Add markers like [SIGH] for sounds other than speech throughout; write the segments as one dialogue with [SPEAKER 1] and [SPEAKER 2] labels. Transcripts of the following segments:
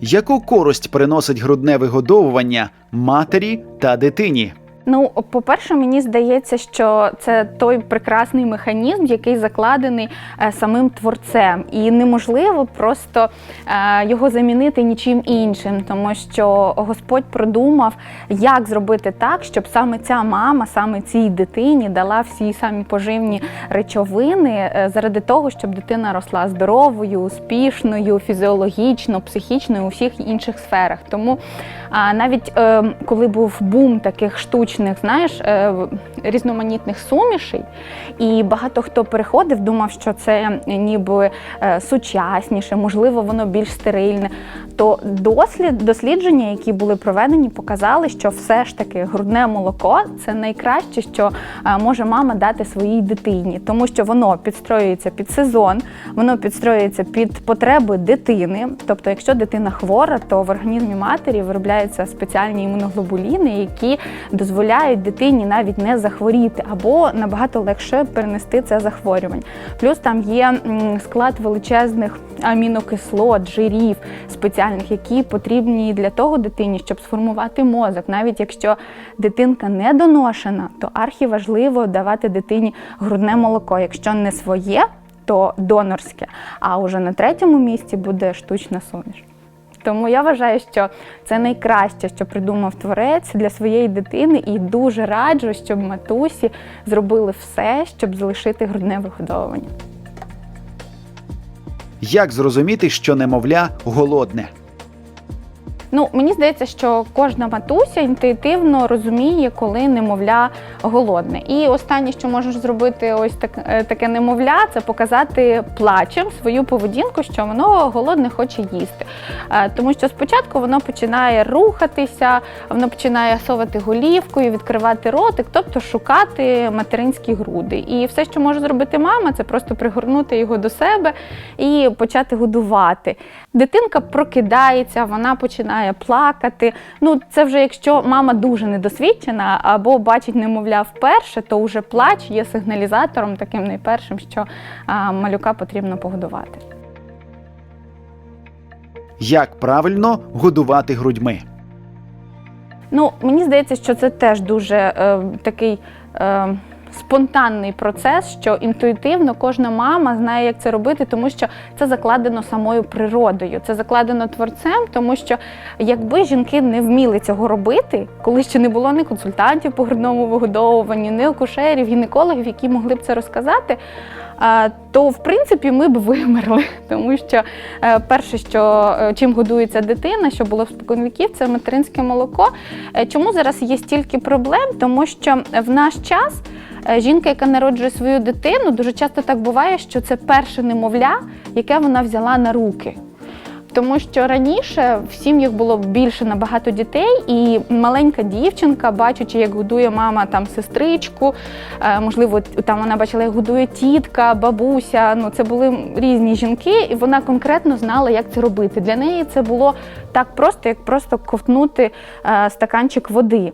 [SPEAKER 1] Яку користь приносить грудне вигодовування матері та дитині?
[SPEAKER 2] Ну, по-перше, мені здається, що це той прекрасний механізм, який закладений е, самим творцем, і неможливо просто е, його замінити нічим іншим, тому що Господь продумав, як зробити так, щоб саме ця мама, саме цій дитині дала всі самі поживні речовини е, заради того, щоб дитина росла здоровою, успішною, фізіологічно, психічно у всіх інших сферах. Тому навіть е, коли був бум таких штучних, знаєш, е, різноманітних сумішей, і багато хто переходив, думав, що це ніби е, сучасніше, можливо, воно більш стерильне. То дослід, дослідження, які були проведені, показали, що все ж таки грудне молоко це найкраще, що е, може мама дати своїй дитині, тому що воно підстроюється під сезон, воно підстроюється під потреби дитини. Тобто, якщо дитина хвора, то в організмі матері виробляються спеціальні імуноглобуліни, які дозволяють дитині навіть не захворіти або набагато легше перенести це захворювання. Плюс там є склад величезних амінокислот, жирів спеціальних, які потрібні для того дитині, щоб сформувати мозок. Навіть якщо дитинка не доношена, то архіважливо давати дитині грудне молоко. Якщо не своє, то донорське. А уже на третьому місці буде штучна суміш. Тому я вважаю, що це найкраще, що придумав творець для своєї дитини, і дуже раджу, щоб матусі зробили все, щоб залишити грудне вигодовування.
[SPEAKER 1] Як зрозуміти, що немовля голодне?
[SPEAKER 2] Ну, мені здається, що кожна матуся інтуїтивно розуміє, коли немовля голодне. І останнє, що можеш зробити ось так, е, таке немовля, це показати плачем свою поведінку, що воно голодне хоче їсти. Е, Тому що спочатку воно починає рухатися, воно починає совати голівкою, відкривати ротик, тобто шукати материнські груди. І все, що може зробити мама, це просто пригорнути його до себе і почати годувати. Дитинка прокидається, вона починає плакати. Ну, це вже якщо мама дуже недосвідчена або бачить немовля вперше, то вже плач є сигналізатором таким найпершим, що а, малюка потрібно погодувати.
[SPEAKER 1] Як правильно годувати грудьми?
[SPEAKER 2] Ну, мені здається, що це теж дуже е, такий. Е, Спонтанний процес, що інтуїтивно кожна мама знає, як це робити, тому що це закладено самою природою, це закладено творцем, тому що якби жінки не вміли цього робити, коли ще не було ні консультантів по грудному вигодовуванню, ні акушерів, гінекологів, які могли б це розказати, то в принципі ми б вимерли, [LAUGHS] тому що е, перше, що е, чим годується дитина, що було в споконвіків, це материнське молоко. Е, Чому зараз є стільки проблем? Тому що в наш час жінка, яка народжує свою дитину, дуже часто так буває, що це перше немовля, яке вона взяла на руки. Тому що раніше в сім'ях було більше набагато дітей, і маленька дівчинка, бачачи, як годує мама там сестричку, е, можливо, там вона бачила, як годує тітка, бабуся. Ну це були різні жінки, і вона конкретно знала, як це робити. Для неї це було так просто, як просто ковтнути е, стаканчик води.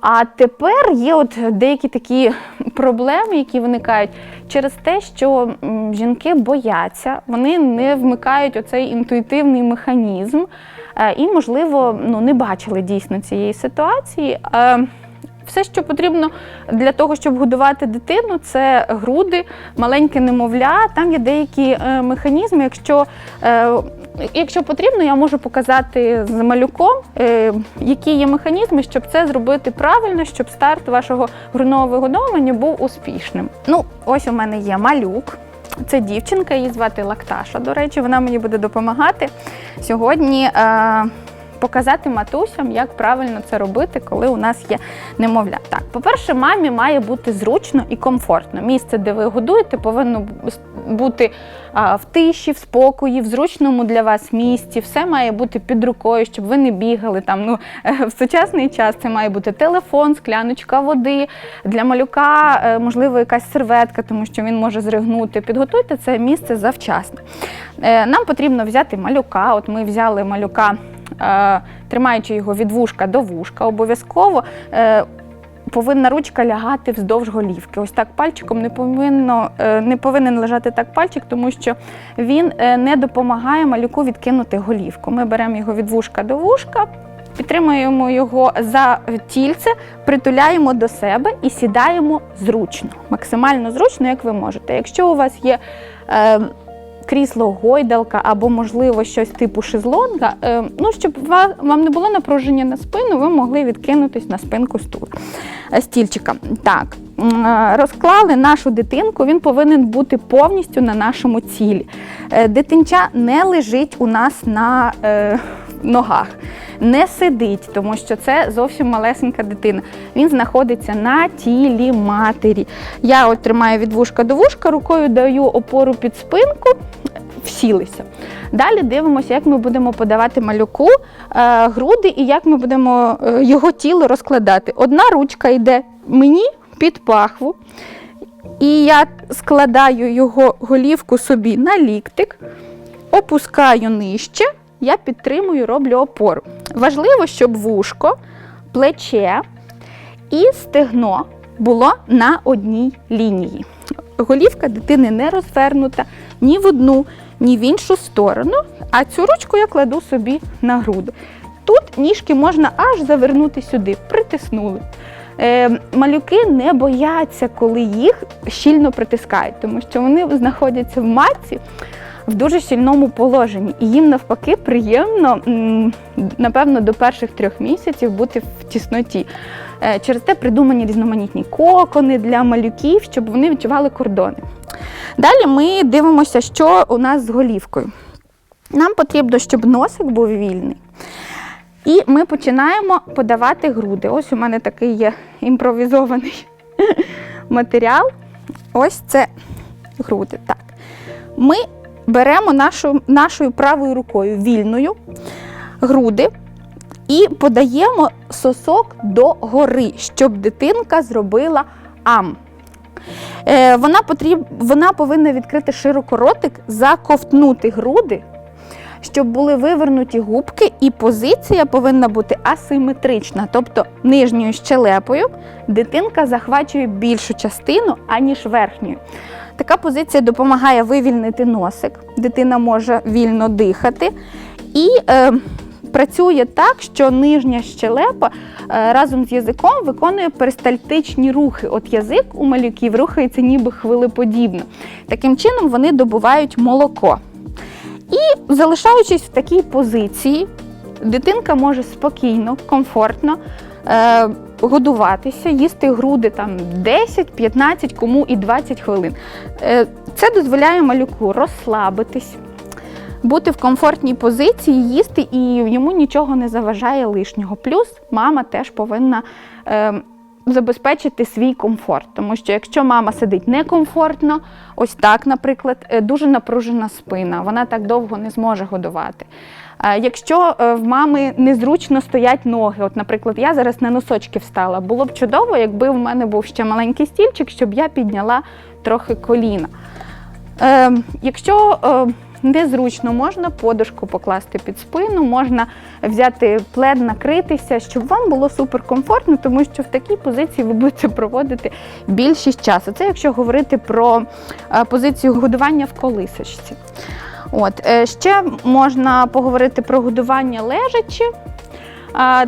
[SPEAKER 2] А тепер є от деякі такі проблеми, які виникають через те, що жінки бояться, вони не вмикають оцей інтуїтивний механізм е, і, можливо, ну, не бачили дійсно цієї ситуації. Е, Все, що потрібно для того, щоб годувати дитину, це груди, маленьке немовля. Там є деякі е, механізми. Якщо, якщо потрібно, я можу показати з малюком, е, які є механізми, щоб це зробити правильно, щоб старт вашого грудного вигодовування був успішним. Ну, ось у мене є малюк. Це дівчинка, її звати Лакташа. До речі, вона мені буде допомагати сьогодні. Е, Показати матусям, як правильно це робити, коли у нас є немовля. Так, по-перше, мамі має бути зручно і комфортно. Місце, де ви годуєте, повинно бути в тиші, в спокої, в зручному для вас місці. Все має бути під рукою, щоб ви не бігали. Там ну в сучасний час це має бути телефон, скляночка води для малюка, е, можливо, якась серветка, тому що він може зригнути. Підготуйте це місце завчасно. Е, Нам потрібно взяти малюка. От ми взяли малюка. е, Тримаючи його від вушка до вушка, обов'язково е, повинна ручка лягати вздовж голівки. Ось так пальчиком не повинно е, не повинен лежати так пальчик, тому що він е, не допомагає малюку відкинути голівку. Ми беремо його від вушка до вушка. Підтримуємо його за тільце, притуляємо до себе і сідаємо зручно, максимально зручно, як ви можете. Якщо у вас є е, крісло гойдалка або, можливо, щось типу шезлонга, е, ну, щоб вам не було напруження на спину, ви могли відкинутись на спинку стул, е, стільчика. Так, е, розклали нашу дитинку, він повинен бути повністю на нашому цілі. Дитинча не лежить у нас на ногах, не сидить, тому що це зовсім малесенька дитина. Він знаходиться на тілі матері. Я от тримаю від вушка до вушка, рукою даю опору під спинку, всілися. Далі дивимося, як ми будемо подавати малюку е, груди і як ми будемо е, його тіло розкладати. Одна ручка йде мені під пахву, і я складаю його голівку собі на ліктик, опускаю нижче, я підтримую, роблю опору. Важливо, щоб вушко, плече і стегно було на одній лінії. Голівка дитини не розвернута ні в одну, ні в іншу сторону, а цю ручку я кладу собі на груди. Тут ніжки можна аж завернути сюди, притиснули. Е, малюки не бояться, коли їх щільно притискають, тому що вони знаходяться в матці в дуже щільному положенні, і їм навпаки приємно, напевно, до перших трьох місяців бути в тісноті. Е, Через те придумані різноманітні кокони для малюків, щоб вони відчували кордони. Далі ми дивимося, що у нас з голівкою. Нам потрібно, щоб носик був вільний. І ми починаємо подавати груди. Ось у мене такий є імпровізований [LAUGHS] матеріал. Ось це груди. Так. Ми беремо нашу, нашою правою рукою вільною груди і подаємо сосок до гори, щоб дитинка зробила ам. Е, вона, потріб, вона повинна відкрити широко ротик, заковтнути груди, щоб були вивернуті губки, і позиція повинна бути асиметрична. Тобто нижньою щелепою дитинка захвачує більшу частину, аніж верхньою. Така позиція допомагає вивільнити носик, дитина може вільно дихати. І е, працює так, що нижня щелепа е, разом з язиком виконує перистальтичні рухи. От язик у малюків рухається ніби хвилеподібно. Таким чином вони добувають молоко. І залишаючись в такій позиції, дитинка може спокійно, комфортно е, годуватися, їсти груди там 10, 15, кому і 20 хвилин. Е, це дозволяє малюку розслабитись, бути в комфортній позиції, їсти, і йому нічого не заважає лишнього. Плюс мама теж повинна. Забезпечити свій комфорт, тому що якщо мама сидить некомфортно, ось так, наприклад, е, дуже напружена спина, вона так довго не зможе годувати. Е, Якщо е, в мами незручно стоять ноги, от, наприклад, я зараз на носочки встала, було б чудово, якби в мене був ще маленький стільчик, щоб я підняла трохи коліна. Е, якщо незручно, можна подушку покласти під спину, можна взяти плед, накритися, щоб вам було суперкомфортно, тому що в такій позиції ви будете проводити більшість часу. Це якщо говорити про е, позицію годування в колисочці. От, е, ще можна поговорити про годування лежачи.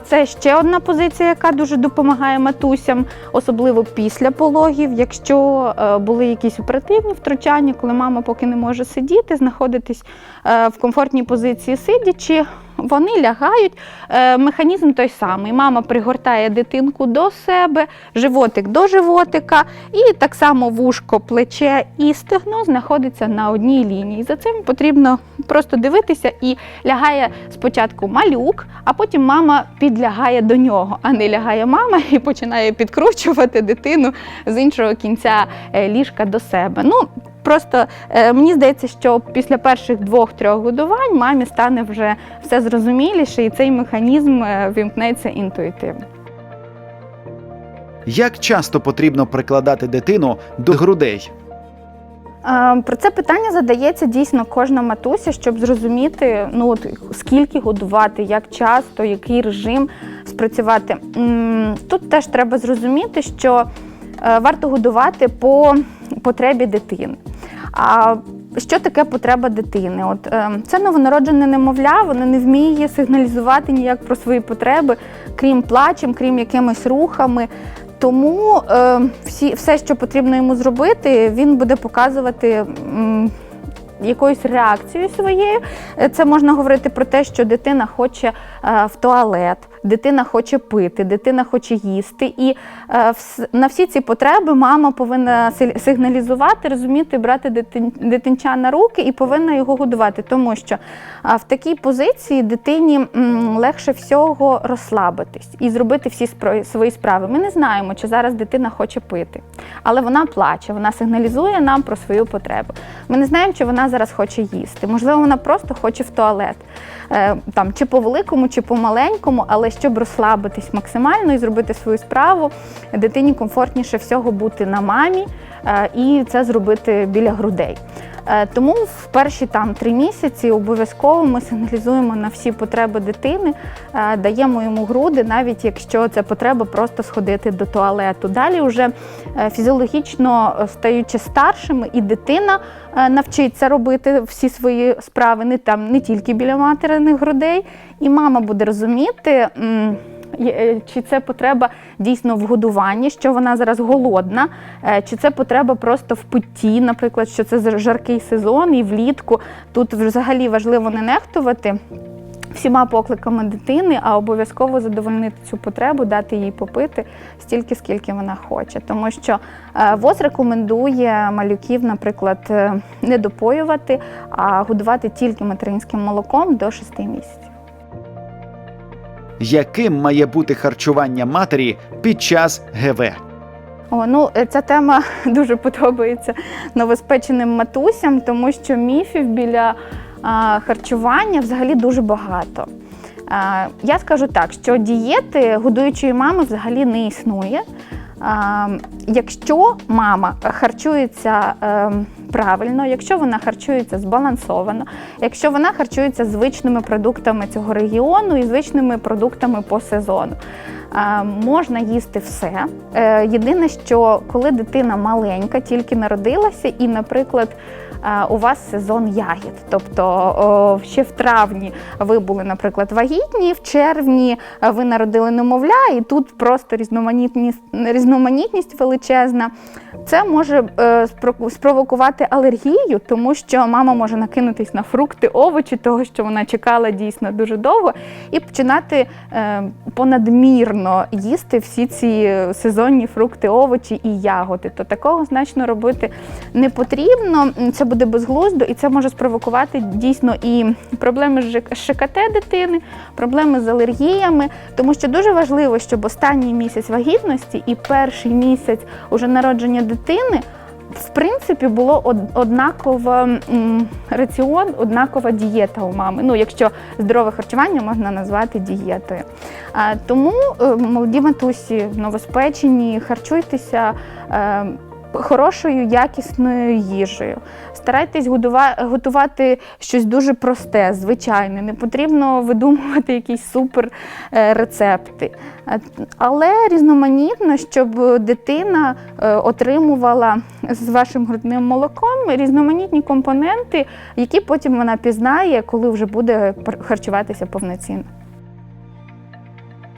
[SPEAKER 2] Це ще одна позиція, яка дуже допомагає матусям, особливо після пологів. Якщо е, були якісь оперативні втручання, коли мама поки не може сидіти, знаходитись е, в комфортній позиції сидячи, вони лягають. Е, Механізм той самий. Мама пригортає дитинку до себе, животик до животика, і так само вушко, плече і стегно знаходиться на одній лінії. За цим потрібно просто дивитися і лягає спочатку малюк, а потім мама підлягає до нього, а не лягає мама і починає підкручувати дитину з іншого кінця е, ліжка до себе. Ну, Просто е, мені здається, що після перших двох-трьох годувань мамі стане вже все зрозуміліше, і цей механізм е, вімкнеться інтуїтивно.
[SPEAKER 1] Як часто потрібно прикладати дитину до грудей?
[SPEAKER 2] Про це питання задається дійсно кожна матуся, щоб зрозуміти, ну от скільки годувати, як часто, який режим. спрацювати. Тут теж треба зрозуміти, що е, варто годувати по потребі дитини. А що таке потреба дитини? От е, це новонароджене немовля, воно не вміє сигналізувати ніяк про свої потреби, крім плачем, крім якимись рухами. Тому е, всі, все, що потрібно йому зробити, він буде показувати. Якоюсь реакцією своєю. Е, Це можна говорити про те, що дитина хоче е, в туалет, дитина хоче пити, дитина хоче їсти. І е, на всі ці потреби мама повинна сигналізувати, розуміти, брати дитин, дитинча на руки і повинна його годувати. Тому що в такій позиції дитині легше всього розслабитись і зробити всі свої справи. Ми не знаємо, чи зараз дитина хоче пити, але вона плаче, вона сигналізує нам про свою потребу. Ми не знаємо, чи вона зараз хоче їсти. Можливо, вона просто хоче в туалет. Е, Там, чи по великому, чи по маленькому, але щоб розслабитись максимально і зробити свою справу, дитині комфортніше всього бути на мамі е, і це зробити біля грудей. Е, Тому в перші там три місяці обов'язково ми сигналізуємо на всі потреби дитини, е, даємо йому груди, навіть якщо це потреба просто сходити до туалету. Далі вже е, фізіологічно стаючи старшими, і дитина навчиться робити всі свої справи не там, не тільки біля материних грудей, і мама буде розуміти. Е, Чи це потреба дійсно в годуванні, що вона зараз голодна, е, чи це потреба просто в питті, наприклад, що це жаркий сезон і влітку. Тут взагалі важливо не нехтувати всіма покликами дитини, а обов'язково задовольнити цю потребу, дати їй попити стільки, скільки вона хоче. Тому що е, ВОЗ рекомендує малюків, наприклад, не допоювати, а годувати тільки материнським молоком до 6 місяців.
[SPEAKER 1] Яким має бути харчування матері під час ГВ?
[SPEAKER 2] О, ну ця тема [LAUGHS] дуже подобається новоспеченим матусям, тому що міфів біля а, харчування взагалі дуже багато. А, я скажу так, що дієти годуючої мами взагалі не існує. А, якщо мама харчується е, правильно, якщо вона харчується збалансовано, якщо вона харчується звичними продуктами цього регіону і звичними продуктами по сезону. Можна їсти все. Е, Єдине, що коли дитина маленька, тільки народилася, і, наприклад, у вас сезон ягід. Тобто ще в травні ви були, наприклад, вагітні, в червні ви народили немовля, і тут просто різноманітність, різноманітність величезна. Це може е, спровокувати алергію, тому що мама може накинутись на фрукти, овочі, того, що вона чекала дійсно дуже довго, і починати е, понадмірно їсти всі ці сезонні фрукти, овочі і ягоди. То такого значно робити не потрібно. Це буде безглуздо, і це може спровокувати дійсно і проблеми з ШКТ дитини, проблеми з алергіями, тому що дуже важливо, щоб останній місяць вагітності і перший місяць уже народження дитини. В принципі, було однаково раціон, однакова дієта у мами. Ну, якщо здорове харчування можна назвати дієтою. Тому е, молоді матусі новоспечені, харчуйтеся. Хорошою якісною їжею. Старайтесь готувати щось дуже просте, звичайне. Не потрібно видумувати якісь супер е, рецепти. Е, Але різноманітно, щоб дитина е, отримувала з вашим грудним молоком різноманітні компоненти, які потім вона пізнає, коли вже буде харчуватися повноцінно.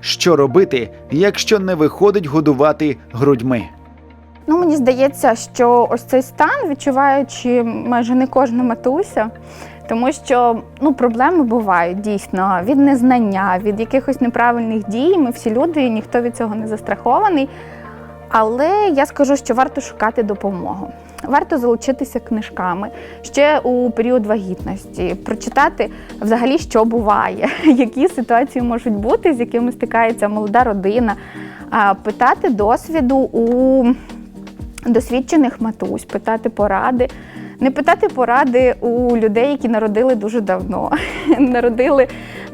[SPEAKER 1] Що робити, якщо не виходить годувати грудьми?
[SPEAKER 2] Ну, мені здається, що ось цей стан відчуваючи майже не кожна матуся, тому що ну, проблеми бувають дійсно від незнання, від якихось неправильних дій. Ми всі люди, і ніхто від цього не застрахований. Але я скажу, що варто шукати допомогу. Варто залучитися книжками ще у період вагітності, прочитати взагалі, що буває, [LAUGHS] які ситуації можуть бути, з якими стикається молода родина, питати досвіду у досвідчених матусь, питати поради. Не питати поради у людей, які народили дуже давно, [LAUGHS] народили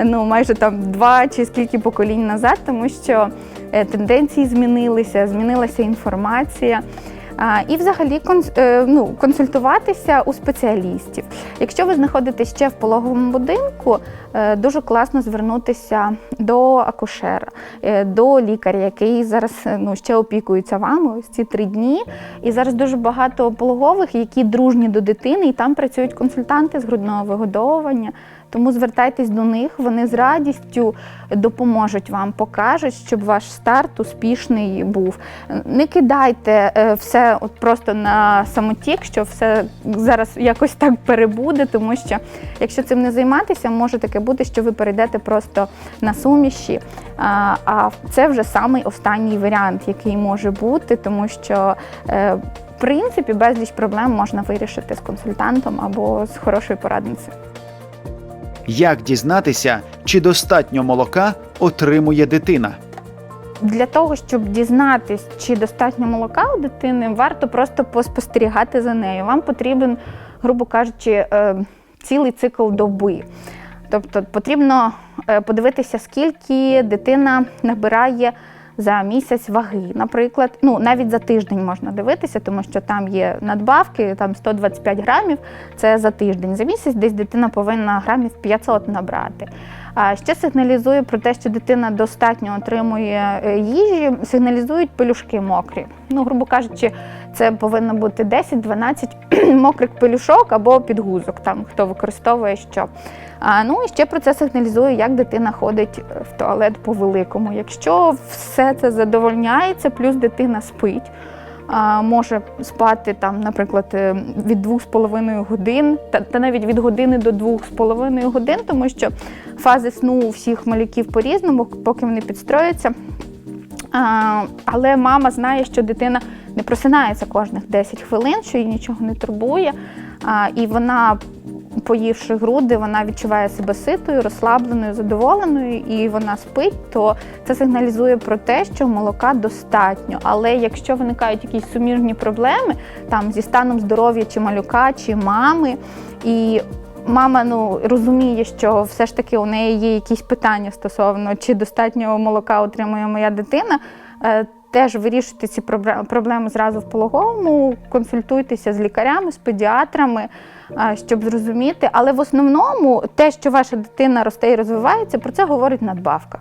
[SPEAKER 2] ну, майже там два чи скільки поколінь назад, тому що е, тенденції змінилися, змінилася інформація. І взагалі конс- е, ну, консультуватися у спеціалістів. Якщо ви знаходитесь ще в пологовому будинку, е, дуже класно звернутися до акушера, е, до лікаря, який зараз е, ну, ще опікується вами ось ці три дні. І зараз дуже багато пологових, які дружні до дитини, і там працюють консультанти з грудного вигодовування. Тому звертайтесь до них, вони з радістю допоможуть вам, покажуть, щоб ваш старт успішний був. Не кидайте е, все от просто на самотік, що все зараз якось так перебуде, тому що якщо цим не займатися, може таке бути, що ви перейдете просто на суміші. А, це вже самий останній варіант, який може бути, тому що. е, В принципі, безліч проблем можна вирішити з консультантом або з хорошою порадницею.
[SPEAKER 1] Як дізнатися, чи достатньо молока отримує дитина?
[SPEAKER 2] Для того, щоб дізнатись, чи достатньо молока у дитини, варто просто поспостерігати за нею. Вам потрібен, грубо кажучи, е, цілий цикл доби. Тобто потрібно е, подивитися, скільки дитина набирає за місяць ваги. Наприклад, ну навіть за тиждень можна дивитися, тому що там є надбавки, там 125 грамів це за тиждень. За місяць десь дитина повинна грамів 500 набрати. Ще сигналізує про те, що дитина достатньо отримує е, їжі, сигналізують пелюшки мокрі. Ну, грубо кажучи, це повинно бути 10-12 [CLEARS THROAT] мокрих пелюшок або підгузок, там хто використовує що. А, ну і ще про це сигналізує, як дитина ходить в туалет по великому. Якщо все це задовольняється, плюс дитина спить. Може спати там, наприклад, е, від 2,5 годин, та, та навіть від години до 2,5 годин, тому що фази сну у всіх малюків по-різному, поки вони підстроюються. А, але мама знає, що дитина не просинається кожних 10 хвилин, що її нічого не турбує. А, і вона, поївши груди, вона відчуває себе ситою, розслабленою, задоволеною, і вона спить, то це сигналізує про те, що молока достатньо. Але якщо виникають якісь суміжні проблеми там зі станом здоров'я чи малюка, чи мами, і мама ну розуміє, що все ж таки у неї є якісь питання стосовно чи достатньо молока отримує моя дитина. Теж вирішуйте ці пробле- проблеми зразу в пологовому, консультуйтеся з лікарями, з педіатрами, щоб зрозуміти. Але в основному те, що ваша дитина росте і розвивається, про це говорить надбавка.